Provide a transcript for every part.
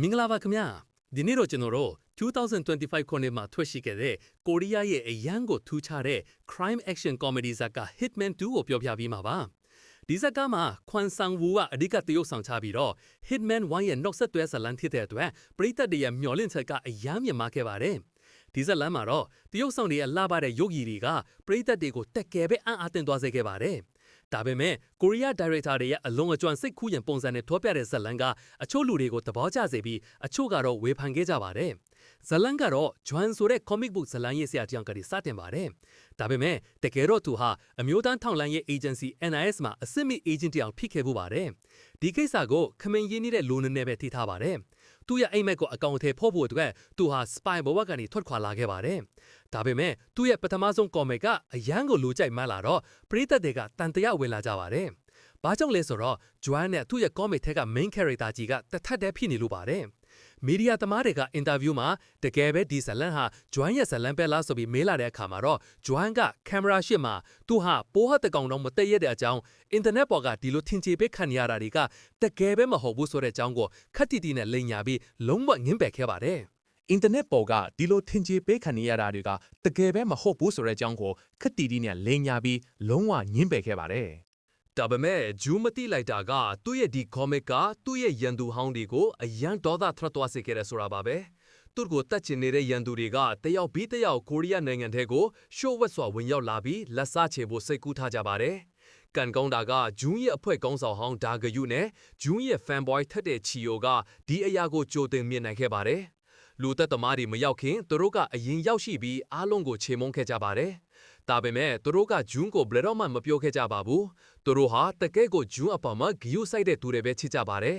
မင်္ဂလာပါခင်ဗျာဒီနေ့တော့ကျွန်တော်တို့2025ခုနှစ်မှာထွက်ရှိခဲ့တဲ့ကိုရီးယားရဲ့အရန်ကိုထူးခြားတဲ့ crime action comedy ဇာတ်ကား Hitman 2ကိုပြောပြပေးမှာပါဒီဇာတ်ကားမှာခွန်ဆန်ဝူကအဓိကတရုပ်ဆောင်ချပြီးတော့ Hitman 1ရဲ့နောက်ဆက်တွဲဇာတ်လမ်းဖြစ်တဲ့အတွက်ပရိသတ်တွေရဲ့မျှော်လင့်ချက်ကအရန်မြင့်မားခဲ့ပါတယ်ဒီဇက်လန်မှာတော့တရုတ်ဆောင်တွေရဲ့လှပတဲ့ရုပ်ရည်တွေကပရိသတ်တွေကိုတက်ကယ်ပဲအံ့အားသင့်သွားစေခဲ့ပါတယ်။ ဒါပေမဲ့ကိုရီးယားဒါရိုက်တာတွေရဲ့အလုံးအကျွမ်းစိတ်ကူးရင်ပုံစံနဲ့ထောပြတဲ့ဇက်လန်ကအချို့လူတွေကိုသဘောကျစေပြီးအချို့ကတော့ဝေဖန်ခဲ့ကြပါတယ်။ဇလန်ကတော့ဂျွမ်ဆိုတဲ့ comic book ဇလန်ရေးဆရာတယောက်ကစတင်ပါတယ်။ဒါပေမဲ့တကယ်တော့သူဟာအမျိုးသားထောက်လှမ်းရေး agency NIS မှာအစစ်မိ agent တယောက်ဖြစ်ခဲ့မှုပါတယ်။ဒီကိစ္စကိုခမင်းရင်းနေတဲ့လူနည်းနဲ့ပဲထိထားပါတယ်။သူ့ရဲ့အိမ်မက်ကိုအကောင့်အထည်ဖို့ဖို့အတွက်သူဟာ spy ဘဝကနေထွက်ခွာလာခဲ့ပါတယ်။ ဒါပေမဲ့သူ့ရဲ့ပထမဆုံး comic ကအရန်ကိုလူကြိုက်မှန်းလာတော့ပရိသတ်တွေကတန်တရားဝင်လာကြပါတယ်။ဘာကြောင့်လဲဆိုတော့ Joan နဲ့သူ့ရဲ့ comic ထက်က main character ကြီးကတထက်တည်းဖြစ်နေလို့ပါတယ်။မီဒီယာသမားတွေကအင်တာဗျူးမှာတကယ်ပဲဒီဇလန်ဟာဂျွိုင်းရဲ့ဇလန်ပဲလားဆိုပြီးမေးလာတဲ့အခါမှာတော့ဂျွိုင်းကကင်မရာရှစ်မှာသူဟာပိုးဟတ်တကောင်တော့မတည့်ရတဲ့အကြောင်းအင်တာနက်ပေါ်ကဒီလိုထင်ကြေပေးခံရတာတွေကတကယ်ပဲမဟုတ်ဘူးဆိုတဲ့အကြောင်းကိုခက်တီတီနဲ့လိန်ညာပြီးလုံးဝငင်းပယ်ခဲ့ပါတယ် အင်တာနက်ပေါ်ကဒီလိုထင်ကြေပေးခံနေရတာတွေကတကယ်ပဲမဟုတ်ဘူးဆိုတဲ့အကြောင်းကိုခက်တီတီနဲ့လိန်ညာပြီးလုံးဝညင်းပယ်ခဲ့ပါတယ်ဒါပေမဲ့ဂျူးမတိလိုက်တာကသူ့ရဲ့ဒီ comic ကသူ့ရဲ့ရန်သူဟောင်းတွေကိုအရန်ဒေါသထွက်သွားစေခဲ့တယ်ဆိုတာပါပဲသူ့ကိုတတ်ချင်နေတဲ့ရန်သူတွေကတယောက်ပြီးတယောက်ကိုရီးယားနိုင်ငံထဲကိုရှို့ဝက်စွာဝင်ရောက်လာပြီးလက်စားချေဖို့စိတ်ကူးထားကြပါတယ်ကန်ကောင်းတာကဂျူးရဲ့အဖွဲ့ကောင်းဆောင်ဟောင်းဒါဂယုနဲ့ဂျူးရဲ့ fanboy ထက်တဲ့ချီယိုကဒီအရာကိုကြိုတင်မြင်နိုင်ခဲ့ပါတယ် လူသက်သမားတွေမရောက်ခင်သူတို့ကအရင်ရောက်ရှိပြီးအားလုံးကိုချေမုန်းခဲ့ကြပါတယ်ဒါပေမဲ့သူတို့ကဂျွန်းကိုဘယ်တော့မှမပြောခဲ့ကြပါဘူးသူတို့ဟာတကယ်ကိုဂျွန်းအပေါ်မှာဂယုစိုက်တဲ့သူတွေပဲချစ်ကြပါတယ်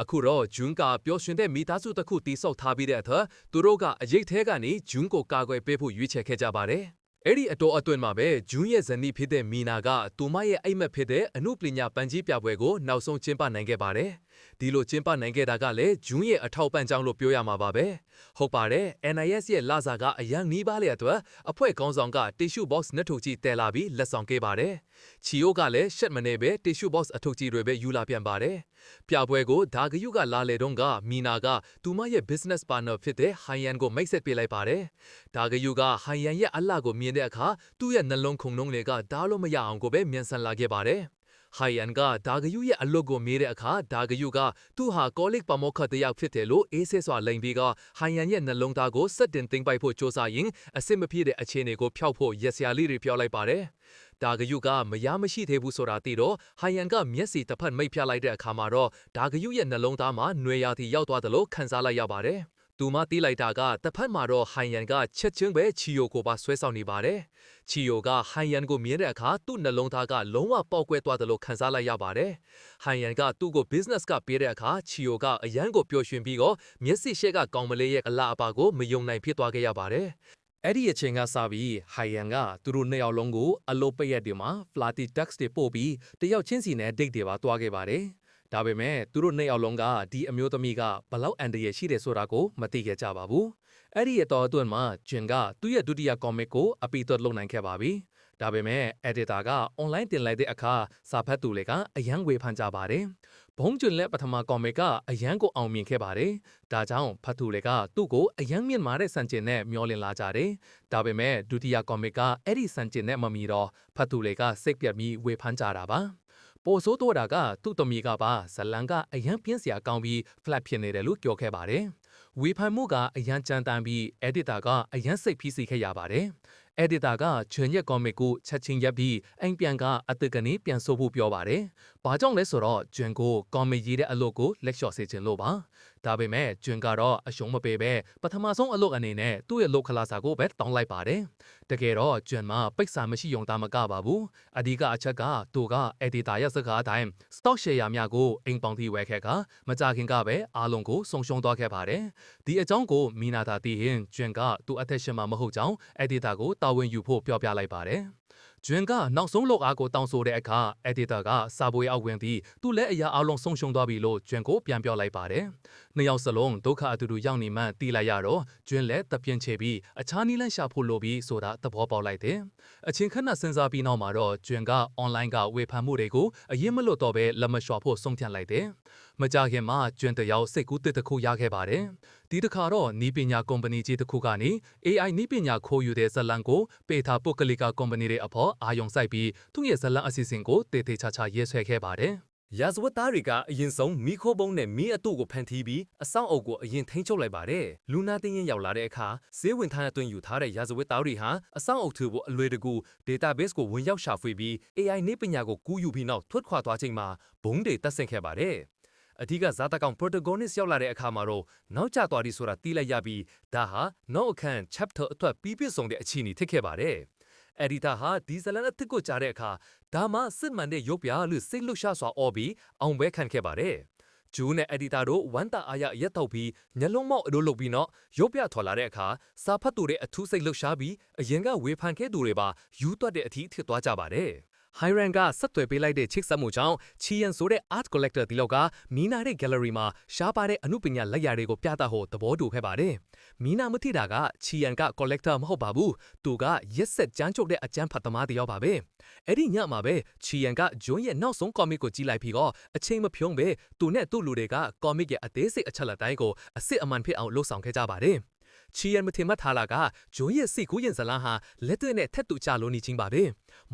အခုတော့ဂျွန်းကပျော်ရွှင်တဲ့မိသားစုတစ်ခုတိစောက်ထားပြီးတဲ့အခါသူတို့ကအရေးသေးကနေဂျွန်းကိုကာကွယ်ပေးဖို့ရွေးချယ်ခဲ့ကြပါတယ် အဲ့ဒီအတော်အတွင်းမှာပဲဂျွန်းရဲ့ဇနီးဖြစ်တဲ့မီနာကသူမရဲ့အိမ်မက်ဖြစ်တဲ့အမှုပညာပန်းကြီးပြပွဲကိုနောက်ဆုံးကျင်းပနိုင်ခဲ့ပါတယ်။ဒီလိုကျင်းပနိုင်ခဲ့တာကလည်းဂျွန်းရဲ့အထောက်ပံ့ကြောင်းလို့ပြောရမှာပါပဲ။ဟုတ်ပါတယ်။ NIS ရဲ့လာစာကအရန်နီးပါးလေအတွက်အဖွဲ့ကောင်းဆောင်က tissue box နှစ်ထုပ်ကြီးတဲလာပြီးလက်ဆောင်ခဲ့ပါတယ်။ချီယိုကလည်းရှက်မနေပဲ tissue box အထုပ်ကြီးတွေပဲယူလာပြန်ပါတယ်။ ပြပွဲကိုဒါဂယုကလာလေတုန်းကမီနာကသူမရဲ့ business partner ဖြစ်တဲ့ Hyan ကိုမိတ်ဆက်ပေးလိုက်ပါတယ်။ဒါဂယုက Hyan ရဲ့အလှကိုမြင်တဲ့အခါသူ့ရဲ့နှလုံးခုန်နှုံးတွေကဒါလို့မရအောင်ကိုပဲမြန်ဆန်လာခဲ့ပါတယ်။ဟိုင်ယန်ကဒါဂယုရဲ့အလွတ်ကိုမေးတဲ့အခါဒါဂယုကသူ့ဟာကောလိပ်ပမောက္ခတယောက်ဖြစ်တယ်လို့အေးဆေးစွာလိန်ပြီးကဟိုင်ယန်ရဲ့နှလုံးသားကိုစက်တင်သိမ့်ပိုက်ဖို့ကြိုးစားရင်အစ်စ်မဖြစ်တဲ့အခြေအနေကိုဖျောက်ဖို့ရက်စရာလေးတွေပြောလိုက်ပါတယ်။ ဒါဂယုကမရမရှိသေးဘူးဆိုတာသိတော့ဟိုင်ယန်ကမျက်စီတစ်ဖက်မိတ်ဖြတ်လိုက်တဲ့အခါမှာတော့ဒါဂယုရဲ့နှလုံးသားမှာຫນွေရာသီရောက်သွားတယ်လို့ခန်းစားလိုက်ရပါတယ်။သူမတီးလိုက်တာကတစ်ဖက်မှာတော့ဟိုင်ယန်ကချက်ချင်းပဲချီယိုကိုပါဆွဲဆောင်နေပါတယ်။ချီယိုကဟိုင်ယန်ကိုမြင်တဲ့အခါသူ့နှလုံးသားကလုံးဝပေါက်ကွဲသွားတယ်လို့ခံစားလိုက်ရပါတယ်။ဟိုင်ယန်ကသူ့ကို business ကပေးတဲ့အခါချီယိုကအရန်ကိုပျော်ရွှင်ပြီးတော့မျက်စိရှက်ကကောင်မလေးရဲ့အလားအပါကိုမယုံနိုင်ဖြစ်သွားခဲ့ရပါတယ်။ အဲ့ဒီအချိန်ကစပြီးဟိုင်ယန်ကသူတို့နှစ်ယောက်လုံးကိုအလုပ်ပိတ်ရက်တွေမှာ flatty tax တွေပို့ပြီးတယောက်ချင်းစီနဲ့ date တွေပါတွားခဲ့ပါတယ်။ဒါပေမဲ့သူတို့နှစ်ယောက်လုံးကဒီအမျိုးသမီးကဘလောက်အန်တရရှိတယ်ဆိုတာကိုမသိခဲ့ကြပါဘူး။အဲ့ဒီအတော်အတွင်းမှာဂျင်ကသူ့ရဲ့ဒုတိယကောမစ်ကိုအပီသွတ်လုပ်နိုင်ခဲ့ပါပြီ။ဒါပေမဲ့ editor က online တင်လိုက်တဲ့အခါစာဖတ်သူတွေကအယံဝေဖန်ကြပါတယ်။ ဘုံကျွန်းလက်ပထမကောမစ်ကအယံကိုအောင်မြင်ခဲ့ပါတယ်။ဒါကြောင့်ဖတ်သူတွေကသူ့ကိုအယံမြင့်မာတဲ့စံကျင်နဲ့မျောလင့်လာကြတယ်။ဒါပေမဲ့ဒုတိယကောမစ်ကအဲ့ဒီစံကျင်နဲ့မမီတော့ဖတ်သူတွေကစိတ်ပြတ်ပြီးဝေဖန်ကြတာပါ။ပိုဆိုးတော့တာကသူ့သမီးကပါဇလန်ကအရန်ပြင်းစရာကောင်းပြီး flat ဖြစ်နေတယ်လို့ပြောခဲ့ပါတယ်။ဝေဖန်မှုကအရန်ကြမ်းတမ်းပြီး editor ကအရန်စိတ်ဖိစီးခဲ့ရပါတယ်။ editor ကချွန်ရက်ကောမစ်ကိုချက်ချင်းရပ်ပြီးအိမ်ပြန်ကအတကနေပြန်ဆိုဖို့ပြောပါတယ်။ဘာကြောင့်လဲဆိုတော့ဂျွန်ကိုကောမစ်ရေးတဲ့အလုပ်ကိုလက်လျှော့စေချင်လို့ပါ။ ဒါပေမဲ့ဂျွန်ကတော့အရှုံးမပေးပဲပထမဆုံးအလုပ်အနေနဲ့သူ့ရဲ့လုပ်ခလာစာကိုပဲတောင်းလိုက်ပါတယ်။တကယ်တော့ဂျွန်မှာပိတ်စာမရှိုံသားမကပါဘူး။အဓိကအချက်ကသူက editor ရဲ့စကားအတိုင်း stock share များကိုအိမ်ပေါင်ထိဝယ်ခဲ့ကမကြခင်ကပဲအားလုံးကိုဆုံးရှုံးသွားခဲ့ပါတယ်။ဒီအကြောင်းကိုမီနာသာသိရင်ဂျွန်ကသူ့အသက်ရှင်မှာမဟုတ်ကြောင်း editor ကိုတာဝန်ယူဖို့ပြောပြလိုက်ပါတယ်။ ဂျွင်ကနောက်ဆုံးလောက်အားကိုတောင်းဆိုတဲ့အခါ editor ကစာပွေအောက်ဝင်ပြီးသူ့လက်အရာအလုံးဆုံးရှုံးသွားပြီလို့ဂျွင်ကိုပြန်ပြောလိုက်ပါတယ်။နှစ်ယောက်စလုံးဒုက္ခအတူတူရောက်နေမှတီးလိုက်ရတော့ဂျွင်လည်းတပြင်းချေပြီးအခြားနည်းလမ်းရှာဖို့လိုပြီးဆိုတာသဘောပေါက်လိုက်တယ်။အချင်းခဏစဉ်းစားပြီးနောက်မှာတော့ဂျွင်က online ကဝေဖန်မှုတွေကိုအရင်မလွတ်တော့ပဲလက်မလျှော့ဖို့ဆုံးဖြတ်လိုက်တယ်။ မမကြခင်မှာကျွန်းတယောက်စိတ်ကူးတစ်တစ်ခုရခဲ့ပါတယ်။ဒီတစ်ခါတော့နီးပညာကုမ္ပဏီကြီးတစ်ခုကနေ AI နီးပညာခိုးယူတဲ့ဇတ်လန်ကိုပေတာပုတ်ကလီကာကုမ္ပဏီတွေအဖို့အာယုံစိုက်ပြီးသူ့ရဲ့ဇတ်လန်အစီအစဉ်ကိုတေတေချာချာရေးဆွဲခဲ့ပါတယ်။ရာဇဝတ်သားတွေကအရင်ဆုံးမိခိုးပုံးနဲ့မိအတုကိုဖန်တီးပြီးအဆောင်အုပ်ကိုအရင်ထိန်းချုပ်လိုက်ပါတယ်။လူနာတင်းရင်ရောက်လာတဲ့အခါဈေးဝင်ထားအတွင်းယူထားတဲ့ရာဇဝတ်သားတွေဟာအဆောင်အုပ်ထူဖို့အလွယ်တကူ database ကိုဝင်ရောက်ရှာဖွေပြီး AI နေပညာကိုကူးယူပြီးနောက်ထွက်ခွာသွားချိန်မှာဘုံတွေတက်ဆင့်ခဲ့ပါတယ်။ အဓိကဇာတကောင် protagonist ရောက်လာတဲ့အခါမှာတော့နောက်ကျသွားပြီဆိုတာသိလိုက်ရပြီးဒါဟာနောက်အခန်း chapter အတွက်ပြီးပြည့်စုံတဲ့အခြေအနေဖြစ်ခဲ့ပါတယ်။ editor ဟာဒီဇလန်အသစ်ကိုကြားတဲ့အခါဒါမှစစ်မှန်တဲ့ရုပ်ပြလို့စိတ်လှုပ်ရှားစွာអော်ပြီးအောင်ပွဲခံခဲ့ပါတယ်။ဂျူးနဲ့ editor တို့ဝမ်းတာအားရရက်တော့ပြီးညလုံးမောက်အလုပ်လုပ်ပြီးတော့ရုပ်ပြထွက်လာတဲ့အခါစာဖတ်သူတွေအထူးစိတ်လှုပ်ရှားပြီးအရင်ကဝေဖန်ခဲ့သူတွေပါယူသွတ်တဲ့အထီးဖြစ်သွားကြပါတယ်။ Hiran ကဆက်သွယ်ပေးလိုက်တဲ့ချိတ်ဆက်မှုကြောင့်ချီယန်ဆိုတဲ့ art collector ဒီလောက်ကမီနာတဲ့ gallery မှာရှားပါတဲ့အမှုပညာလက်ရာတွေကိုပြသဖို့သဘောတူခဲ့ပါတယ်။မီနာမသိတာကချီယန်က collector မဟုတ်ပါဘူး။သူကရက်ဆက်ကြမ်းကြုတ်တဲ့အကျန်းဖတ်သမားတစ်ယောက်ပါပဲ။အဲ့ဒီညမှာပဲချီယန်ကဂျွန်းရဲ့နောက်ဆုံး comic ကိုကြည့်လိုက်ပြီးတော့အချိန်မဖြုံးပဲသူနဲ့သူ့လူတွေက comic ရဲ့အသေးစိတ်အချက်လက်တိုင်းကိုအစ်စ်အမှန်ဖြစ်အောင်လှုပ်ဆောင်ခဲ့ကြပါတယ်။ ချီယန်မထင်မှတ်ထားလာကဂျွန်းရဲ့စိတ်ကူးရင်ဇလန်းဟာလက်တွေ့နဲ့ထက်တူချလို့နေချင်းပါပဲ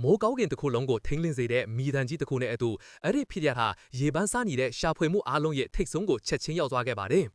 မိုးကောင်းကင်တစ်ခုလုံးကိုထိမ့်လင်းစေတဲ့မိတန်ကြီးတစ်ခုနဲ့အတူအဲ့ဒီဖြစ်ရတာရေပန်းစားနေတဲ့ရှာဖွေမှုအားလုံးရဲ့ထိတ်ဆုံးကိုချက်ချင်းရောက်သွားခဲ့ပါတယ်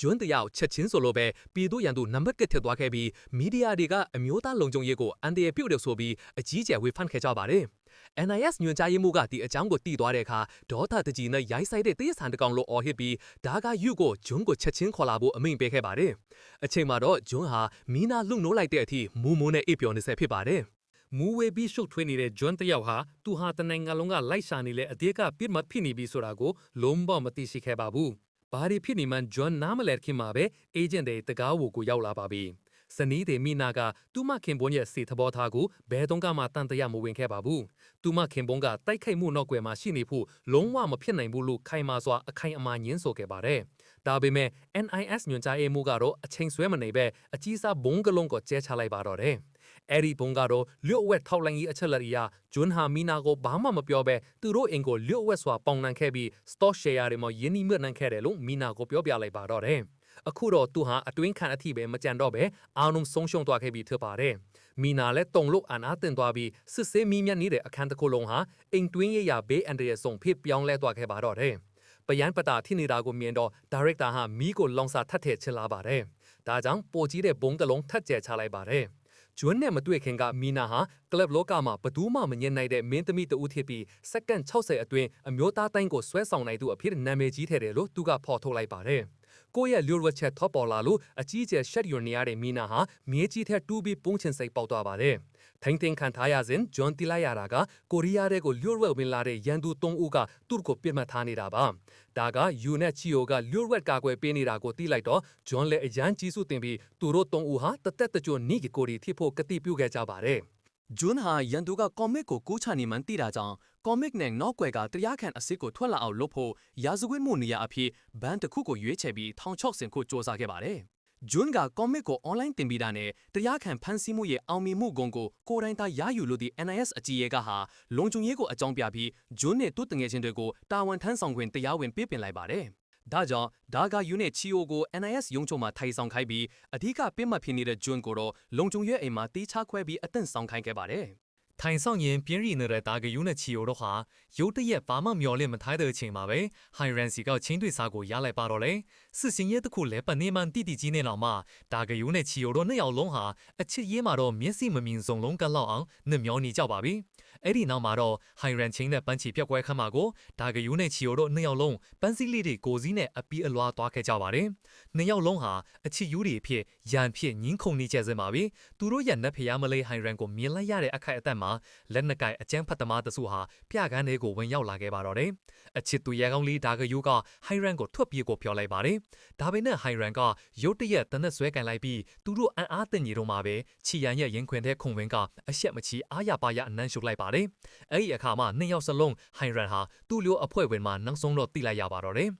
ကျွန်းတယောက်ချက်ချင်းဆိုလိုပဲပြည်သူရန်သူနံပါတ်ကထက်သွားခဲ့ပြီးမီဒီယာတွေကအမျိုးသားလုံခြုံရေးကိုအန်တရပြုတ်တယ်ဆိုပြီးအကြီးကျယ်ဝေဖန်ခဲ့ကြပါတယ်။ NIS ညွှန်ကြားရေးမှူးကဒီအကြောင်းကိုတည်သွားတဲ့အခါဒေါသတကြီးနဲ့ရိုင်းဆိုင်တဲ့တရဆန်တကောင်လိုအော်ဟစ်ပြီးဒါကယူကိုဂျွန်းကိုချက်ချင်းခေါ်လာဖို့အမိန့်ပေးခဲ့ပါတယ်။အချိန်မှာတော့ဂျွန်းဟာမီနာလှုပ်နိုးလိုက်တဲ့အထိမူးမိုးနဲ့အိပ်ပျော်နေဆဲဖြစ်ပါတယ်။မူဝေပြီးရှုပ်ထွေးနေတဲ့ဂျွန်းတယောက်ဟာသူဟာတနိုင်ငံလုံးကလိုက်ရှာနေတဲ့အသေးကပြစ်မှတ်ဖြစ်နေပြီဆိုတာကိုလုံးဝမသိရှိခဲ့ပါဘူး။ဘာဒီဖြစ်နေမှန်ဂျွန်းနားမလဲခင်မှာပဲအေဂျင့်တွေတကားဝကိုရောက်လာပါပြီ။ ဇနီးတဲ့မိနာကသူမခင်ပွန်းရဲ့စီသဘောထားကိုဘယ်တုန်းကမှတန်တရားမဝင်ခဲ့ပါဘူး။သူမခင်ပွန်းကတိုက်ခိုက်မှုနောက်ွယ်မှာရှိနေဖို့လုံးဝမဖြစ်နိုင်ဘူးလို့ခိုင်မာစွာအခိုင်အမာညင်းဆိုခဲ့ပါတယ်။ဒါပေမဲ့ NIS ညွှန်ကြားရေးမှူးကတော့အချိန်ဆွဲမနေပဲအကြီးစားဘုံကလုံးကိုကျဲချလိုက်ပါတော့တယ်။အဲ့ဒီဘုံကတော့လျှို့ဝက်ထောက်လိုင်းကြီးအချက်လက်အရဂျွန်းဟာမီနာကိုဘာမှမပြောပဲသူတို့အင်ကိုလျှို့ဝက်စွာပေါင်နှံခဲ့ပြီး stock share တွေမှာယင်းနှိမ့်နှံခဲ့တယ်လို့မီနာကိုပြောပြလိုက်ပါတော့တယ်။ အခုတော့သူဟာအတွင်းခံအထိပဲမကြံတော့ပဲအားလုံးဆုံးရှုံးသွားခဲ့ပြီဖြစ်ပါတယ်။မီနာလည်းတုံလို့အနာတင်သွားပြီးစစ်ဆေးမီးမြတ်နေတဲ့အခန်းတစ်ခုလုံးဟာအိမ်တွင်းရရဘေးအန်ဒရယ်ဆောင်ဖြစ်ပြောင်းလဲသွားခဲ့ပါတော့တယ်။ပယံပတာထိနေတာကိုမြင်တော့ဒါရိုက်တာဟာမီးကိုလောင်စာထပ်ထည့်ချလာပါတယ်။ဒါကြောင့်ပိုကြီးတဲ့ဘုံတလုံးထပ်ကျဲချလိုက်ပါတယ်။ဂျွန်းနဲ့မတွေ့ခင်ကမီနာဟာကလပ်လောကမှာဘသူမှမငြင်းနိုင်တဲ့မင်းသမီးတဦးဖြစ်ပြီးစက္ကန့်60အတွင်းအမျိုးသားတိုင်းကိုဆွဲဆောင်နိုင်သူအဖြစ်နာမည်ကြီးထည့်တယ်လို့သူကဖော်ထုတ်လိုက်ပါတယ်။ ကိုယ့်ရဲ့လျှို့ဝှက်ချက်ထောက်ပေါ်လာလို့အကြီးကျယ်ရှက်ရွံနေရတဲ့မီနာဟာမြေကြီးထက်တူးပြီးပုံးချင်စိတ်ပေါက်သွားပါတယ်။ထိုင်းတင်ခံထားရစဉ်ဂျွန်တီလိုက်ရတာကကိုရီးယားတဲ့ကိုလျှို့ဝှက်ဝင်လာတဲ့ရန်သူ၃ဦးကသူ့ကိုပြစ်မှတ်ထားနေတာပါ။ဒါကယူနဲ့ချီယိုကလျှို့ဝှက်ကာကွယ်ပေးနေတာကိုသိလိုက်တော့ဂျွန်လည်းအရန်ကြီးစုတင်ပြီးသူတို့၃ဦးဟာတသက်တကြွနိဂီကိုရီဖြစ်ဖို့ကတိပြုခဲ့ကြပါတယ်။ ဂျွန်းဟာရန်သူကကောမစ်ကိုကူးချနေမှန်းသိတာကြောင့်ကောမစ်နဲ့နောက်ွယ်ကတရားခံအစ်စ်ကိုထွက်လာအောင်လုပ်ဖို့ရာဇဝတ်မှုနေရာအဖြစ်ဘန်တစ်ခုကိုရွေးချယ်ပြီးထောင်ချောက်ဆင်ခုစ조사ခဲ့ပါတယ်။ဂျွန်းကကောမစ်ကိုအွန်လိုင်းတင်ပေးတာနဲ့တရားခံဖန်ဆီးမှုရဲ့အောင်မြင်မှုဂုဏ်ကိုကိုယ်တိုင်သာရယူလို့ဒီ NIS အကြီးရဲကဟာလုံခြုံရေးကိုအကြောင်းပြပြီးဂျွန်းနဲ့သူ့တငယ်ချင်းတွေကိုတာဝန်ထမ်းဆောင်ခွင့်တရားဝင်ပေးပင်လိုက်ပါတယ်။ ဒါကြောင့်ဒါကယူနစ်ချီအိုကို NIS ရုံးချုပ်မှာထိုင်ဆောင်ခိုင်းပြီးအဓိကပြစ်မှတ်ဖြစ်နေတဲ့ဂျွန်းကိုတော့လုံခြုံရေးအိမ်မှာတီးခြားခွဲပြီးအသင့်ဆောင်ခိုင်းခဲ့ပါတယ် ထိုင်ဆောင်ရင်ပြင်းရီနေတဲ့တာဂယူနဲ့ချီယိုတို့ဟာရုတ်တရက်ဘာမှမျော်လင့်မထားတဲ့အချိန်မှာပဲဟိုင်ရန်စီကချင်းတွေ့စားကိုရလိုက်ပါတော့လေစစ်စင်ရဲတစ်ခုလဲပနေမှန်တိတိကြီးနေတော့မှတာဂယူနဲ့ချီယိုတို့နှစ်ယောက်လုံးဟာအချစ်ရေးမှာတော့မျက်စိမမြင်စုံလုံးကလောက်အောင်နှမျောနေကြပါပြီအဲ့ဒီနောက်မှာတော့ဟိုင်ရန်ချင်းနဲ့ပန်းချီပြက်ကွဲခမ်းမှာကိုဒါဂယူနဲ့ချီယိုတို့နှစ်ယောက်လုံးပန်းစည်းလေးတွေကိုစည်းနဲ့အပီးအလွားသွားခဲ့ကြပါတယ်။နှစ်ယောက်လုံးဟာအချစ်ယူတွေဖြစ်ရန်ဖြစ်ညင်းခုန်နေကြစမှာပဲ။သူတို့ရဲ့နတ်ဖျားမလေးဟိုင်ရန်ကိုမြင်လိုက်ရတဲ့အခိုက်အသက်မှာလက်နက်ကိုင်အကျန်းဖတ်သမားတစုဟာပြကန်းတွေကိုဝင်ရောက်လာခဲ့ပါတော့တယ်။အချစ်သူရဲကောင်းလေးဒါဂယူကဟိုင်ရန်ကိုထွက်ပြေးကိုပြောလိုက်ပါတယ်။ဒါပေမဲ့ဟိုင်ရန်ကရုတ်တရက်တနက်ဆွဲကန်လိုက်ပြီးသူတို့အံ့အားသင့်ကြီးတို့မှာပဲချီရန်ရဲ့ရင်ခွင်တဲ့ခုံဝင်းကအရှက်မချီအားရပါရအနမ်းရှုပ်လိုက်ပါတယ်။အဲ့ဒီအခါမှာနှစ်ယောက်စလုံးဟိုင်ရန်ဟာသူ့လိုအဖွဲ့ဝင်မှနောက်ဆုံးတော့တိလိုက်ရပါတော့တယ်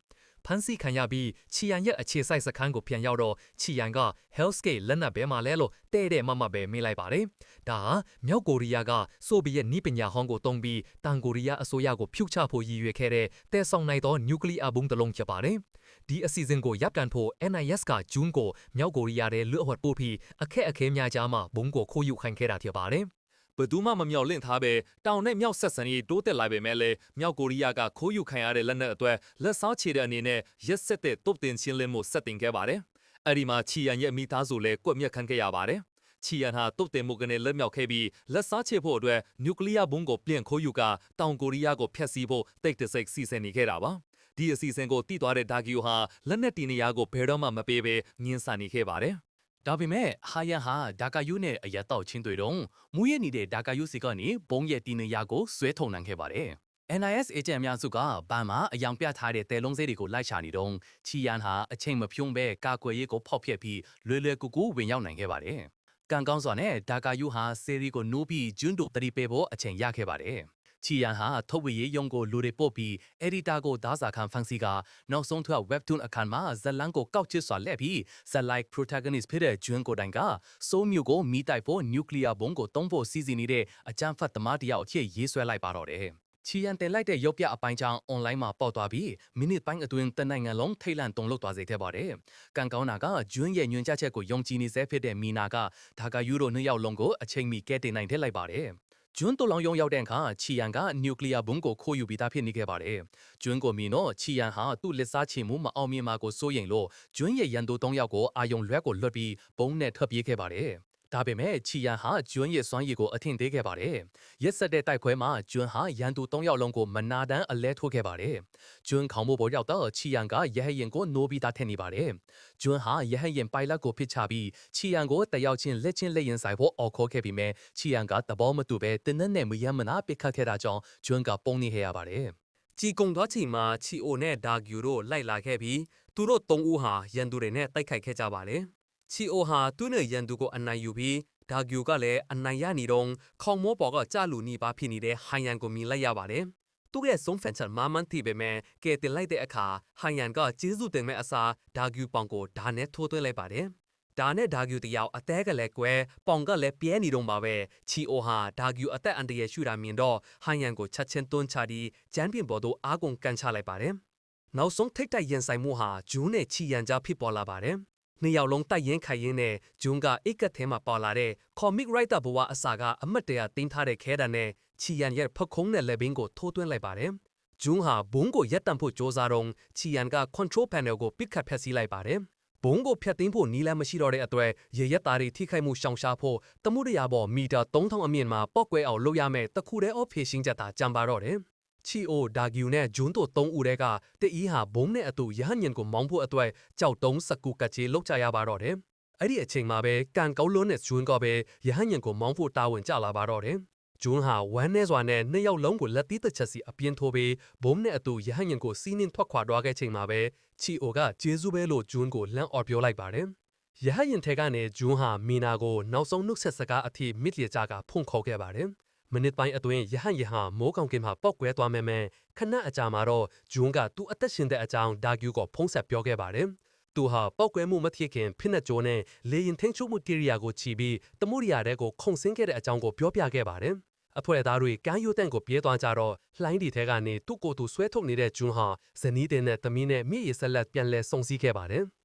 ဖမ်းဆီးခံရပြီးချီယန်ရဲ့အခြေစိုက်စခန်းကိုပြန်ရောက်တော့ချီယန်က Hellscape လက်နက်ဘဲမှာလဲလို့တဲ့တဲ့မမပဲမေးလိုက်ပါတယ်။ဒါဟာမြောက်ကိုရီးယားကဆိုဗီယက်နီးပညာဟောင်းကိုတုံးပြီးတန်ကိုရီးယားအစိုးရကိုဖျုတ်ချဖို့ရည်ရွယ်ခဲ့တဲ့တဲဆောင်နိုင်သောနျူကလ িয়ার ဘုံတစ်လုံးဖြစ်ပါတယ်။ဒီအစီအစဉ်ကိုရပ်တန့်ဖို့ NIS ကဂျွန်းကိုမြောက်ကိုရီးယားရဲ့လွတ်အဝတ်ပို့ပြီးအခက်အခဲများကြားမှာဘုံကိုခိုးယူခိုင်းခဲ့တာဖြစ်ပါတယ်။ ဘယ်သူမှမမြောက်လင့်ထားပဲတောင်နဲ့မြောက်ဆက်ဆံရေးတိုးတက်လာပေမဲ့လည်းမြောက်ကိုရီးယားကခိုးယူခံရတဲ့လက်နက်အတွက်လက်စားချေတဲ့အနေနဲ့ရက်ဆက်တဲ့တုတ်တင်ချင်းလင်းမှုဆက်တင်ခဲ့ပါတယ်။အဲ့ဒီမှာချီယန်ရဲ့မိသားစုလည်းကွက်မြက်ခံခဲ့ရပါတယ်။ချီယန်ဟာတုတ်တင်မှုကနေလက်မြောက်ခဲ့ပြီးလက်စားချေဖို့အတွက်နျူကလ িয়ার ဘုံကိုပြင်ခိုးယူကတောင်ကိုရီးယားကိုဖျက်ဆီးဖို့တိတ်တဆိတ်စီစဉ်နေခဲ့တာပါ။ဒီအစီအစဉ်ကိုတည်သွားတဲ့ဒါဂီယိုဟာလက်နက်တီနေရာကိုဘယ်တော့မှမပေးဘဲညှင်းဆန်နေခဲ့ပါတယ်။ ဒါပေမဲ့ဟာယန်ဟာဒါကာယူနဲ့အရက်တော့ချင်းတွေတော့မူရနေတဲ့ဒါကာယူစီကနေဘုံရဲ့တီနေရာကိုဆွဲထုံနိုင်ခဲ့ပါတယ်။ NIS agent အများစုကဘန်မှာအယောင်ပြထားတဲ့တဲလုံးစေးတွေကိုလိုက်ရှာနေတော့ချီယန်ဟာအချိန်မဖြုံးပဲကာကွယ်ရေးကိုဖောက်ဖျက်ပြီးလွယ်လွယ်ကူကူဝင်ရောက်နိုင်ခဲ့ပါတယ်။ကံကောင်းစွာနဲ့ဒါကာယူဟာစေရီကိုနိုးပြီးဂျွန်းတို့တတိပေးဖို့အချိန်ရခဲ့ပါတယ်။ ချီယန်ဟာထုတ်ဝေရေးရုံကိုလူတွေပို့ပြီး editor ကိုဒါစာခံဖန်စီကနောက်ဆုံးထွက် webtoon အခန်းမှာဇလန်ကိုကောက်ချစ်စွာလက်ပြီးဇက်လိုက် protagonist ဖြစ်တဲ့ဂျွန်းကိုတိုင်ကစိုးမျိုးကိုမိတိုက်ဖို့ nuclear ဘုံကိုတုံးဖို့စီစဉ်နေတဲ့အကြမ်းဖက်သမားတယောက်အဖြစ်ရေးဆွဲလိုက်ပါတော့တယ်။ချီယန်တင်လိုက်တဲ့ရုပ်ပြအပိုင်းချောင်း online မှာပေါက်သွားပြီးမိနစ်ပိုင်းအတွင်းတနိုင်ငံလုံးထိတ်လန့်တုန်လှုပ်သွားစေခဲ့ပါတယ်။ကံကောင်းတာကဂျွန်းရဲ့ညွှန်ကြားချက်ကိုယုံကြည်နေစေဖြစ်တဲ့မီနာကဒါကာယူရိုနှစ်ယောက်လုံးကိုအချိန်မီကဲတင်နိုင်ထည့်လိုက်ပါတယ်။ ဂျွန်းတိုလောင်ယုံရောက်တဲ့အခါချီယန်ကနျူကလ িয়ার ဘုံကိုခိုးယူပြီးသားဖြစ်နေခဲ့ပါတယ်။ဂျွန်းကိုမီနော်ချီယန်ဟာသူ့လက်စားချေမှုမအောင်မြင်မှာကိုစိုးရိမ်လို့ဂျွန်းရဲ့ရန်သူ၃ယောက်ကိုအာယုံလွက်ကိုလွတ်ပြီးဘုံနဲ့ထွက်ပြေးခဲ့ပါတယ်။ ဒါပေမဲ့ချီယန်ဟာဂျွန်းရဲ့စွမ်းရည်ကိုအထင်သေးခဲ့ပါတယ်။ရက်ဆက်တဲ့တိုက်ပွဲမှာဂျွန်းဟာရန်သူ၃ယောက်လုံးကိုမနာတမ်းအလဲထိုးခဲ့ပါတယ်။ဂျွန်းခေါင်းမိုးပေါ်ရောက်တော့ချီယန်ကရဟရင်ကိုနိုးပြီးသားထည့်နေပါတယ်။ဂျွန်းဟာရဟရင်ပိုင်လက်ကိုဖစ်ချပြီးချီယန်ကိုတယောက်ချင်းလက်ချင်းလက်ရင်ဆိုင်ဖို့အော်ခေါ်ခဲ့ပြီးမြဲချီယန်ကသဘောမတူပဲတင်းနဲ့နဲ့မယမ်းမနာပစ်ခတ်ခဲ့တာကြောင့်ဂျွန်းကပုံနေခဲ့ရပါတယ်။ကြည်ကုံသွားချိန်မှာချီအိုနဲ့ဒါဂယူတို့လိုက်လာခဲ့ပြီးသူတို့သုံးဦးဟာရန်သူတွေနဲ့တိုက်ခိုက်ခဲ့ကြပါတယ်။ ချီအိုဟာသူ့နဲ့ရန်သူကိုအနိုင်ယူပြီးဒါဂယူကလည်းအနိုင်ရနေတော့ခေါင်မောပေါ်ကကြာလူနီပါဖြစ်နေတဲ့ဟိုင်ယန်ကိုမြင်လိုက်ရပါတယ်။သူ့ရဲ့ဆုံးဖန်ချက်မာမန်တီပဲမဲ့ကဲတင်လိုက်တဲ့အခါဟိုင်ယန်ကကျေးဇူးတင်မဲ့အစားဒါဂယူပေါင်ကိုဓာနဲ့ထိုးသွင်းလိုက်ပါတယ်။ဒါနဲ့ဒါဂယူတယောက်အသေးကလည်းကွဲပေါင်ကလည်းပြဲနေတော့မှာပဲချီအိုဟာဒါဂယူအသက်အန္တရာယ်ရှူတာမြင်တော့ဟိုင်ယန်ကိုချက်ချင်းတွန်းချပြီးကျန်းပင်ပေါ်သို့အားကုန်ကန်ချလိုက်ပါတယ်။နောက်ဆုံးထိတ်တိုက်ရင်ဆိုင်မှုဟာဂျူးနဲ့ချီယန်ကြားဖြစ်ပေါ်လာပါတယ်။ နှစ်ယောက်လုံးတိုက်ရင်ခိုင်ရင်နဲ့ဂျွန်းကအိတ်ကတ်ထဲမှာပေါ်လာတဲ့ comic writer ဘဝအစာကအမတ်တရတင်းထားတဲ့ခဲတံနဲ့ချီယန်ရဲ့ဖခုံးနဲ့လက်ဘင်းကိုထိုးသွင်းလိုက်ပါတယ်။ဂျွန်းဟာဘုံကိုရက်တံဖို့စ조사တော့ချီယန်က control panel ကိုပစ်ခတ်ဖျက်ဆီးလိုက်ပါတယ်။ဘုံကိုဖျက်သိမ်းဖို့နီးလမ်းမရှိတော့တဲ့အတွက်ရေရက်သားတွေထိခိုက်မှုရှောင်ရှားဖို့တမှုရရပေါ်မီတာ3000အမြင့်မှာပော့ကွဲအောင်လုပ်ရမယ်တခုတည်းအော့ဖေရှင်းချက်သာကြံပါတော့တယ်။ ချီအိုဒါဂယူနဲ့ဂျွန်းတို့၃ဦးတည်းကတအီးဟာဘုံနဲ့အတူရဟညင်ကိုမောင်းဖို့အတွက်ကြောက်တုံးစကူကတ်ချေလောက်ကြရပါတော့တယ်။အဲ့ဒီအချိန်မှာပဲကန်ကောက်လွန်းနဲ့ဂျွန်းကပဲရဟညင်ကိုမောင်းဖို့တာဝန်ကျလာပါတော့တယ်။ဂျွန်းဟာဝမ်းနဲစွာနဲ့နှစ်ယောက်လုံးကိုလက်သီးတစ်ချက်စီအပြင်းထိုးပြီးဘုံနဲ့အတူရဟညင်ကိုစီးနှင်းထွက်ခွာသွားခဲ့ချိန်မှာပဲချီအိုကကျေးဇူးပဲလို့ဂျွန်းကိုလမ်းအော်ပြောလိုက်ပါတယ်။ရဟယင်ထဲကနေဂျွန်းဟာမီနာကိုနောက်ဆုံးနှုတ်ဆက်စကားအထိမစ်လျကြကဖုန်ခေါ်ခဲ့ပါတယ်။ မိနစ်ပိုင်းအတွင်းရဟန်ရဟန်မိုးကောင်ကင်မှာပောက်ကွဲသွားမယ်မယ်ခဏအကြာမှာတော့ဂျွန်းကသူ့အသက်ရှင်တဲ့အကြောင်းဒါဂယူကိုဖုံးဆက်ပြောခဲ့ပါတယ်။သူဟာပောက်ကွဲမှုမဖြစ်ခင်ဖိနက်ကြိုးနဲ့လေရင်ထင်းချုပ်မှုကိရိယာကိုချီပြီးတမှုရိယာတဲ့ကိုခုံဆင်းခဲ့တဲ့အကြောင်းကိုပြောပြခဲ့ပါတယ်။အဖွဲ့သားတွေကမ်းရိုးတန့်ကိုပြေးသွားကြတော့လှိုင်းဒီထဲကနေသူ့ကိုယ်သူဆွဲထုတ်နေတဲ့ဂျွန်းဟာဇနီးတဲ့နဲ့သမီးနဲ့မြည့်ရည်ဆက်လက်ပြန်လဲစုံစည်းခဲ့ပါတယ်။